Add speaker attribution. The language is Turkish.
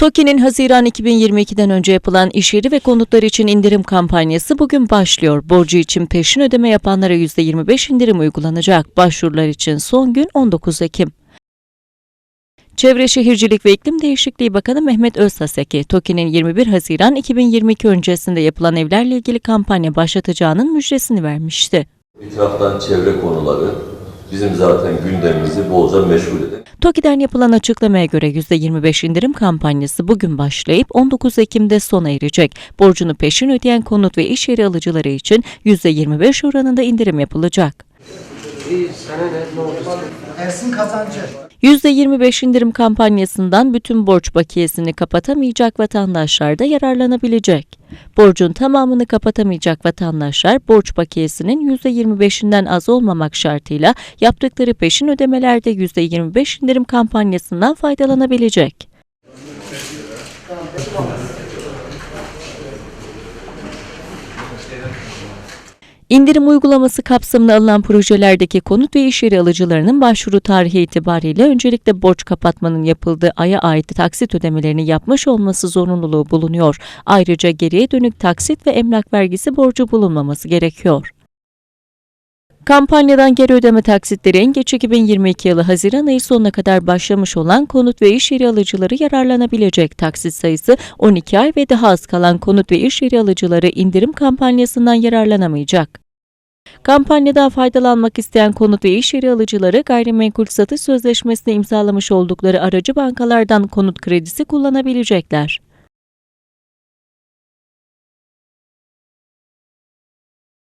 Speaker 1: TOKİ'nin Haziran 2022'den önce yapılan iş yeri ve konutlar için indirim kampanyası bugün başlıyor. Borcu için peşin ödeme yapanlara %25 indirim uygulanacak. Başvurular için son gün 19 Ekim. Çevre Şehircilik ve İklim Değişikliği Bakanı Mehmet Özsaseki, TOKİ'nin 21 Haziran 2022 öncesinde yapılan evlerle ilgili kampanya başlatacağının müjdesini vermişti.
Speaker 2: İtiraftan çevre konuları bizim zaten gündemimizi bolca meşgul eden.
Speaker 1: TOKİ'den yapılan açıklamaya göre %25 indirim kampanyası bugün başlayıp 19 Ekim'de sona erecek. Borcunu peşin ödeyen konut ve iş yeri alıcıları için %25 oranında indirim yapılacak.
Speaker 3: Ersin Kazancı.
Speaker 1: %25 indirim kampanyasından bütün borç bakiyesini kapatamayacak vatandaşlar da yararlanabilecek. Borcun tamamını kapatamayacak vatandaşlar borç bakiyesinin %25'inden az olmamak şartıyla yaptıkları peşin ödemelerde %25 indirim kampanyasından faydalanabilecek. İndirim uygulaması kapsamına alınan projelerdeki konut ve iş yeri alıcılarının başvuru tarihi itibariyle öncelikle borç kapatmanın yapıldığı aya ait taksit ödemelerini yapmış olması zorunluluğu bulunuyor. Ayrıca geriye dönük taksit ve emlak vergisi borcu bulunmaması gerekiyor. Kampanyadan geri ödeme taksitleri en geç 2022 yılı Haziran ayı sonuna kadar başlamış olan konut ve iş yeri alıcıları yararlanabilecek. Taksit sayısı 12 ay ve daha az kalan konut ve iş yeri alıcıları indirim kampanyasından yararlanamayacak. Kampanyadan faydalanmak isteyen konut ve iş yeri alıcıları gayrimenkul satış sözleşmesini imzalamış oldukları aracı bankalardan konut kredisi kullanabilecekler.